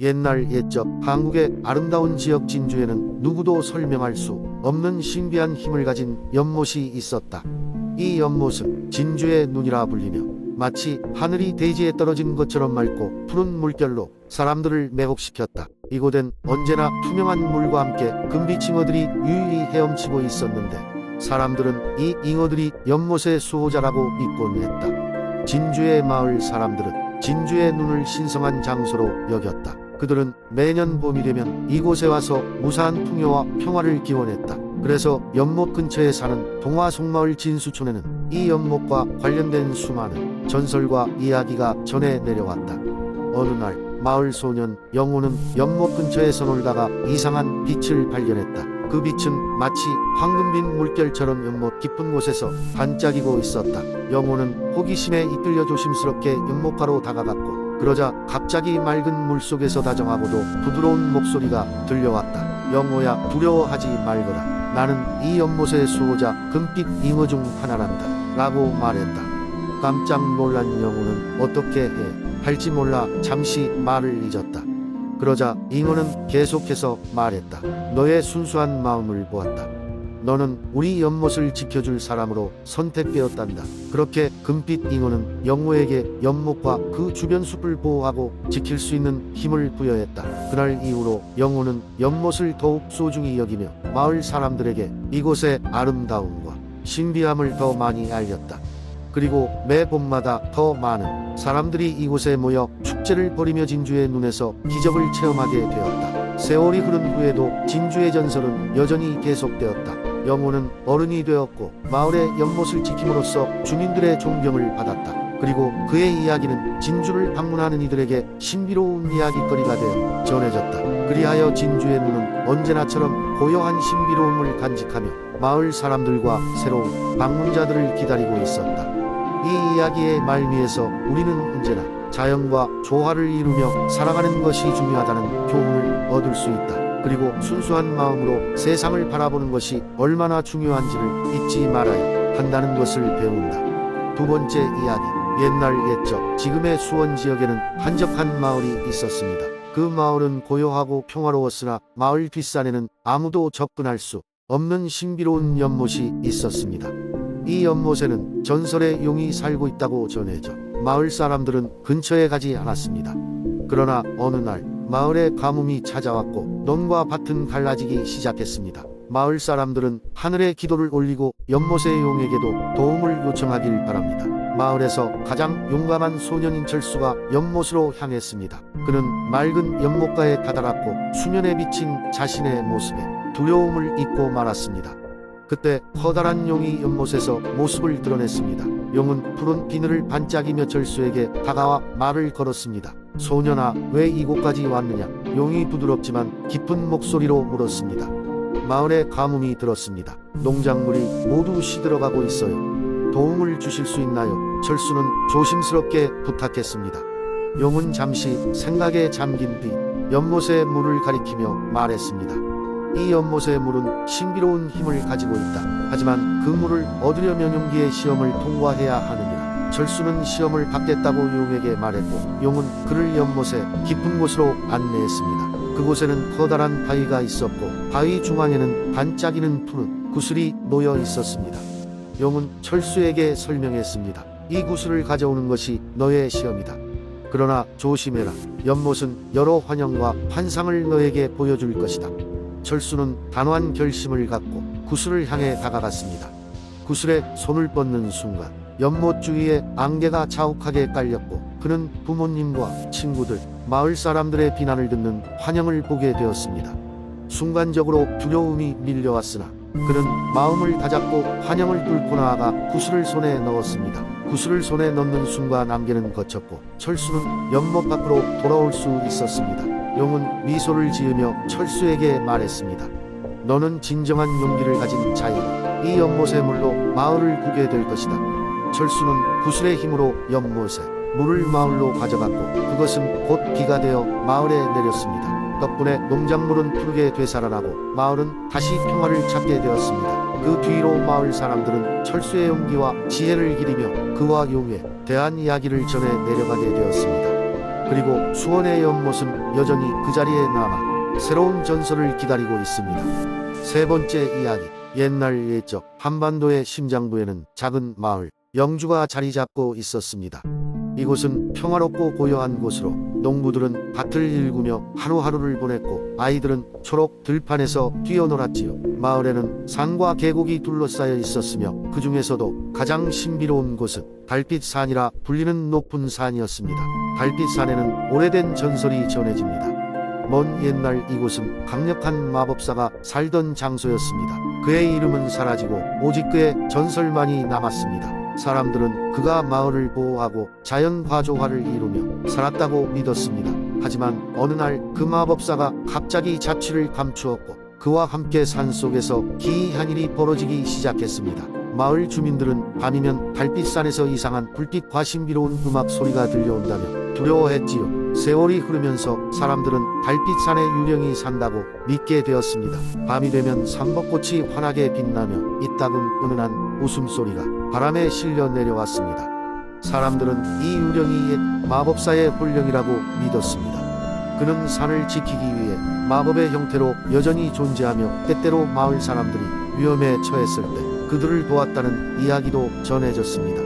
옛날 옛적 한국의 아름다운 지역 진주에는 누구도 설명할 수 없는 신비한 힘을 가진 연못이 있었다. 이 연못은 진주의 눈이라 불리며 마치 하늘이 대지에 떨어진 것처럼 맑고 푸른 물결로 사람들을 매혹시켰다. 이곳엔 언제나 투명한 물과 함께 금빛 잉어들이 유유히 헤엄치고 있었는데 사람들은 이 잉어들이 연못의 수호자라고 믿곤 했다. 진주의 마을 사람들은 진주의 눈을 신성한 장소로 여겼다. 그들은 매년 봄이 되면 이곳에 와서 무사한 풍요와 평화를 기원했다. 그래서 연못 근처에 사는 동화 속마을 진수촌에는 이 연못과 관련된 수많은 전설과 이야기가 전해 내려왔다. 어느 날 마을 소년 영호는 연못 근처에서 놀다가 이상한 빛을 발견했다. 그 빛은 마치 황금빛 물결처럼 연못 깊은 곳에서 반짝이고 있었다. 영호는 호기심에 이끌려 조심스럽게 연못가로 다가갔고 그러자 갑자기 맑은 물속에서 다정하고도 부드러운 목소리가 들려왔다. 영호야 두려워하지 말거라. 나는 이 연못의 수호자 금빛 잉어 중 하나란다. 라고 말했다. 깜짝 놀란 영호는 어떻게 해 할지 몰라 잠시 말을 잊었다. 그러자 잉어는 계속해서 말했다. 너의 순수한 마음을 보았다. 너는 우리 연못을 지켜줄 사람으로 선택되었단다. 그렇게 금빛 잉어는 영호에게 연못과 그 주변 숲을 보호하고 지킬 수 있는 힘을 부여했다. 그날 이후로 영호는 연못을 더욱 소중히 여기며 마을 사람들에게 이곳의 아름다움과 신비함을 더 많이 알렸다. 그리고 매 봄마다 더 많은 사람들이 이곳에 모여 축제를 벌이며 진주의 눈에서 기적을 체험하게 되었다. 세월이 흐른 후에도 진주의 전설은 여전히 계속되었다. 영호는 어른이 되었고 마을의 연못을 지킴으로써 주민들의 존경을 받았다. 그리고 그의 이야기는 진주를 방문하는 이들에게 신비로운 이야기거리가 되어 전해졌다. 그리하여 진주의 눈은 언제나처럼 고요한 신비로움을 간직하며 마을 사람들과 새로운 방문자들을 기다리고 있었다. 이 이야기의 말미에서 우리는 언제나 자연과 조화를 이루며 살아가는 것이 중요하다는 교훈을 얻을 수 있다. 그리고 순수한 마음으로 세상을 바라보는 것이 얼마나 중요한지를 잊지 말아야 한다는 것을 배운다. 두 번째 이야기. 옛날 옛적 지금의 수원 지역에는 한적한 마을이 있었습니다. 그 마을은 고요하고 평화로웠으나 마을 뒷산에는 아무도 접근할 수 없는 신비로운 연못이 있었습니다. 이 연못에는 전설의 용이 살고 있다고 전해져 마을 사람들은 근처에 가지 않았습니다. 그러나 어느 날 마을에 가뭄이 찾아왔고 논과 밭은 갈라지기 시작했습니다. 마을 사람들은 하늘에 기도를 올리고 연못의 용에게도 도움을 요청하길 바랍니다. 마을에서 가장 용감한 소년인 철수가 연못으로 향했습니다. 그는 맑은 연못가에 다다랐고 수면에 비친 자신의 모습에 두려움을 잊고 말았습니다. 그때 커다란 용이 연못에서 모습을 드러냈습니다. 용은 푸른 비늘을 반짝이며 절수에게 다가와 말을 걸었습니다. 소년아, 왜 이곳까지 왔느냐? 용이 부드럽지만 깊은 목소리로 물었습니다. 마을에 가뭄이 들었습니다. 농작물이 모두 시들어가고 있어요. 도움을 주실 수 있나요? 철수는 조심스럽게 부탁했습니다. 용은 잠시 생각에 잠긴 뒤 연못의 물을 가리키며 말했습니다. 이 연못의 물은 신비로운 힘을 가지고 있다. 하지만 그 물을 얻으려면 용기의 시험을 통과해야 하느니라. 철수는 시험을 받겠다고 용에게 말했고 용은 그를 연못의 깊은 곳으로 안내했습니다. 그곳에는 커다란 바위가 있었고 바위 중앙에는 반짝이는 푸른 구슬이 놓여 있었습니다. 용은 철수에게 설명했습니다. 이 구슬을 가져오는 것이 너의 시험이다. 그러나 조심해라. 연못은 여러 환영과 환상을 너에게 보여줄 것이다. 철수는 단호한 결심을 갖고 구슬을 향해 다가갔습니다. 구슬에 손을 뻗는 순간 연못 주위에 안개가 자욱하게 깔렸고 그는 부모님과 친구들, 마을 사람들의 비난을 듣는 환영을 보게 되었습니다. 순간적으로 두려움이 밀려왔으나 그는 마음을 다잡고 환영을 뚫고 나아가 구슬을 손에 넣었습니다. 구슬을 손에 넣는 순간 안개는 거쳤고 철수는 연못 밖으로 돌아올 수 있었습니다. 용은 미소를 지으며 철수에게 말했습니다. 너는 진정한 용기를 가진 자이다. 이 연못의 물로 마을을 구게 될 것이다. 철수는 구슬의 힘으로 연못에 물을 마을로 가져갔고 그것은 곧 비가 되어 마을에 내렸습니다. 덕분에 농작물은 푸르게 되살아나고 마을은 다시 평화를 찾게 되었습니다. 그 뒤로 마을 사람들은 철수의 용기와 지혜를 기리며 그와 용에 대한 이야기를 전해 내려가게 되었습니다. 그리고 수원의 연못은 여전히 그 자리에 남아 새로운 전설을 기다리고 있습니다. 세 번째 이야기. 옛날 옛적 한반도의 심장부에는 작은 마을 영주가 자리 잡고 있었습니다. 이곳은 평화롭고 고요한 곳으로 농부들은 밭을 일구며 하루하루를 보냈고 아이들은 초록 들판에서 뛰어놀았지요. 마을에는 산과 계곡이 둘러싸여 있었으며 그 중에서도 가장 신비로운 곳은 달빛산이라 불리는 높은 산이었습니다. 달빛산에는 오래된 전설이 전해집니다. 먼 옛날 이곳은 강력한 마법사가 살던 장소였습니다. 그의 이름은 사라지고 오직 그의 전설만이 남았습니다. 사람들은 그가 마을을 보호하고 자연 과조화를 이루며 살았다고 믿었습니다. 하지만 어느 날 그 마법사가 갑자기 자취를 감추었고 그와 함께 산속에서 기이한 일이 벌어지기 시작했습니다. 마을 주민들은 밤이면 달빛산에서 이상한 불빛과 신비로운 음악 소리가 들려온다며 두려워했지요. 세월이 흐르면서 사람들은 달빛산에 유령이 산다고 믿게 되었습니다. 밤이 되면 삼벚꽃이 환하게 빛나며 이따금 은은한 웃음소리가 바람에 실려 내려왔습니다. 사람들은 이 유령이 옛 마법사의 혼령이라고 믿었습니다. 그는 산을 지키기 위해 마법의 형태로 여전히 존재하며 때때로 마을 사람들이 위험에 처했을 때 그들을 도왔다는 이야기도 전해졌습니다.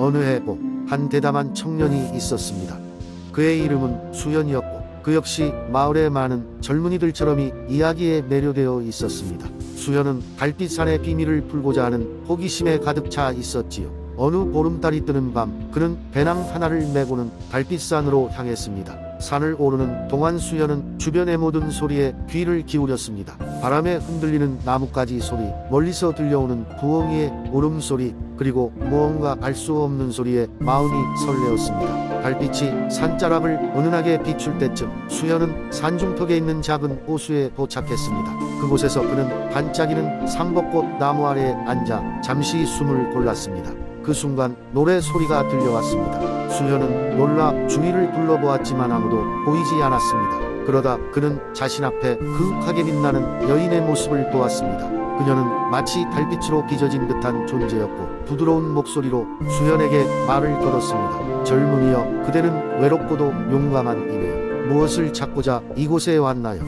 어느 해봄 한 대담한 청년이 있었습니다. 그의 이름은 수연이었고 그 역시 마을의 많은 젊은이들처럼이 이야기에 매료되어 있었습니다. 수연은 달빛산의 비밀을 풀고자 하는 호기심에 가득 차 있었지요. 어느 보름달이 뜨는 밤 그는 배낭 하나를 메고는 달빛산으로 향했습니다. 산을 오르는 동안 수연은 주변의 모든 소리에 귀를 기울였습니다. 바람에 흔들리는 나뭇가지 소리, 멀리서 들려오는 부엉이의 울음소리, 그리고 무언가 알 수 없는 소리에 마음이 설레었습니다. 달빛이 산자락을 은은하게 비출 때쯤 수연은 산중턱에 있는 작은 호수에 도착했습니다. 그곳에서 그는 반짝이는 삼벚꽃 나무 아래에 앉아 잠시 숨을 골랐습니다. 그 순간 노래 소리가 들려왔습니다. 수현은 놀라 주위를 둘러보았지만 아무도 보이지 않았습니다. 그러다 그는 자신 앞에 그윽하게 빛나는 여인의 모습을 보았습니다. 그녀는 마치 달빛으로 빚어진 듯한 존재였고 부드러운 목소리로 수현에게 말을 걸었습니다. 젊은이여, 그대는 외롭고도 용감한 이네요. 무엇을 찾고자 이곳에 왔나요?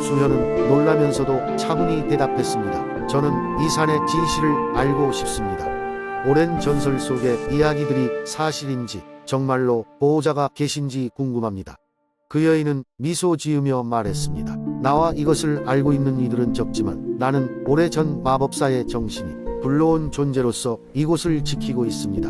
수현은 놀라면서도 차분히 대답했습니다. 저는 이 산의 진실을 알고 싶습니다. 오랜 전설 속의 이야기들이 사실인지 정말로 보호자가 계신지 궁금합니다. 그 여인은 미소 지으며 말했습니다. 나와 이것을 알고 있는 이들은 적지만 나는 오래전 마법사의 정신이 불러온 존재로서 이곳을 지키고 있습니다.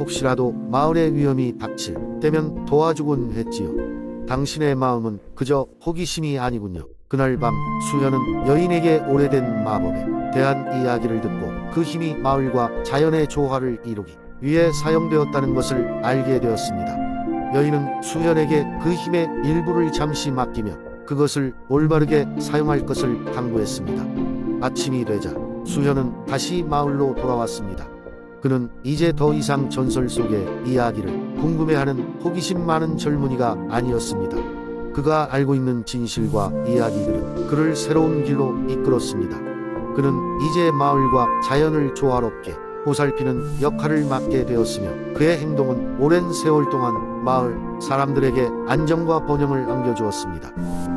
혹시라도 마을의 위험이 닥칠 때면 도와주곤 했지요. 당신의 마음은 그저 호기심이 아니군요. 그날 밤 수현은 여인에게 오래된 마법에 대한 이야기를 듣고 그 힘이 마을과 자연의 조화를 이루기 위해 사용되었다는 것을 알게 되었습니다. 여인은 수현에게 그 힘의 일부를 잠시 맡기며 그것을 올바르게 사용할 것을 당부했습니다. 아침이 되자 수현은 다시 마을로 돌아왔습니다. 그는 이제 더 이상 전설 속의 이야기를 궁금해하는 호기심 많은 젊은이가 아니었습니다. 그가 알고 있는 진실과 이야기들은 그를 새로운 길로 이끌었습니다. 그는 이제 마을과 자연을 조화롭게 보살피는 역할을 맡게 되었으며 그의 행동은 오랜 세월 동안 마을 사람들에게 안정과 번영을 안겨주었습니다.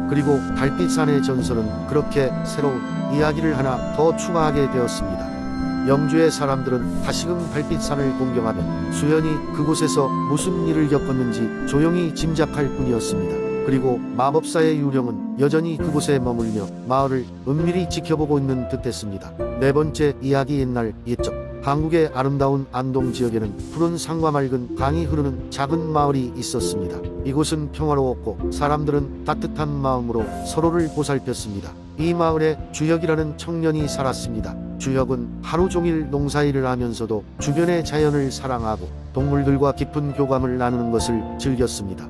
그리고 달빛산의 전설은 그렇게 새로운 이야기를 하나 더 추가하게 되었습니다. 영주의 사람들은 다시금 달빛산을 공경하며 수연이 그곳에서 무슨 일을 겪었는지 조용히 짐작할 뿐이었습니다. 그리고 마법사의 유령은 여전히 그곳에 머물며 마을을 은밀히 지켜보고 있는 듯했습니다. 네 번째 이야기 옛날 옛적 한국의 아름다운 안동 지역에는 푸른 산과 맑은 강이 흐르는 작은 마을이 있었습니다. 이곳은 평화로웠고 사람들은 따뜻한 마음으로 서로를 보살폈습니다. 이 마을에 주혁이라는 청년이 살았습니다. 주혁은 하루 종일 농사일을 하면서도 주변의 자연을 사랑하고 동물들과 깊은 교감을 나누는 것을 즐겼습니다.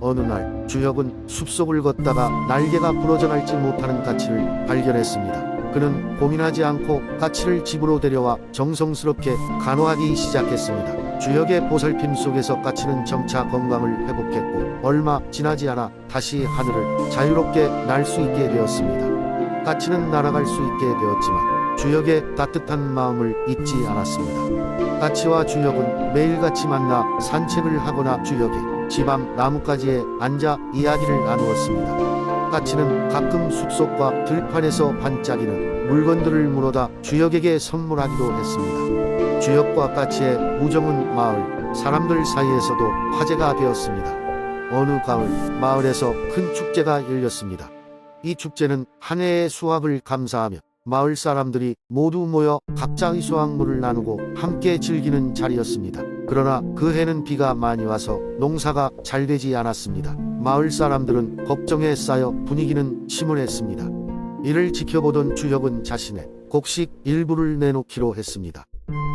어느 날 주혁은 숲속을 걷다가 날개가 부러져 날지 못하는 가치를 발견했습니다. 그는 고민하지 않고 가치를 집으로 데려와 정성스럽게 간호하기 시작했습니다. 주혁의 보살핌 속에서 가치는 점차 건강을 회복했고 얼마 지나지 않아 다시 하늘을 자유롭게 날 수 있게 되었습니다. 가치는 날아갈 수 있게 되었지만 주혁의 따뜻한 마음을 잊지 않았습니다. 가치와 주혁은 매일같이 만나 산책을 하거나 주혁의 집 앞 나뭇가지에 앉아 이야기를 나누었습니다. 까치는 가끔 숲속과 들판에서 반짝이는 물건들을 물어다 주역에게 선물하기도 했습니다. 주역과 까치의 우정은 마을 사람들 사이에서도 화제가 되었습니다. 어느 가을 마을에서 큰 축제가 열렸습니다. 이 축제는 한 해의 수확을 감사하며 마을 사람들이 모두 모여 각자의 수확물을 나누고 함께 즐기는 자리였습니다. 그러나 그 해는 비가 많이 와서 농사가 잘 되지 않았습니다. 마을 사람들은 걱정에 쌓여 분위기는 침울했습니다. 이를 지켜보던 주혁은 자신의 곡식 일부를 내놓기로 했습니다.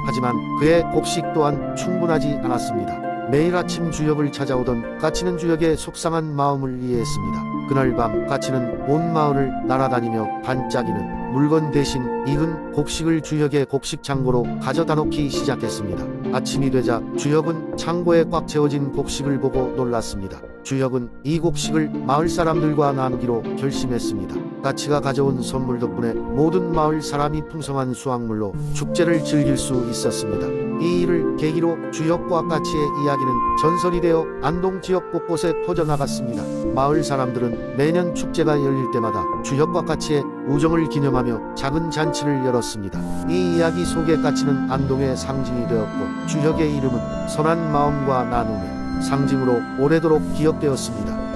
하지만 그의 곡식 또한 충분하지 않았습니다. 매일 아침 주역을 찾아오던 까치는 주역의 속상한 마음을 이해했습니다. 그날 밤 까치는 온 마을을 날아다니며 반짝이는 물건 대신 익은 곡식을 주역의 곡식 창고로 가져다 놓기 시작했습니다. 아침이 되자 주역은 창고에 꽉 채워진 곡식을 보고 놀랐습니다. 주역은 이 곡식을 마을 사람들과 나누기로 결심했습니다. 까치가 가져온 선물 덕분에 모든 마을 사람이 풍성한 수확물로 축제를 즐길 수 있었습니다. 이 일을 계기로 주역과 까치의 이야기는 전설이 되어 안동 지역 곳곳에 퍼져나갔습니다. 마을 사람들은 매년 축제가 열릴 때마다 주역과 까치의 우정을 기념하며 작은 잔치를 열었습니다. 이 이야기 속의 까치는 안동의 상징이 되었고 주역의 이름은 선한 마음과 나눔의 상징으로 오래도록 기억되었습니다.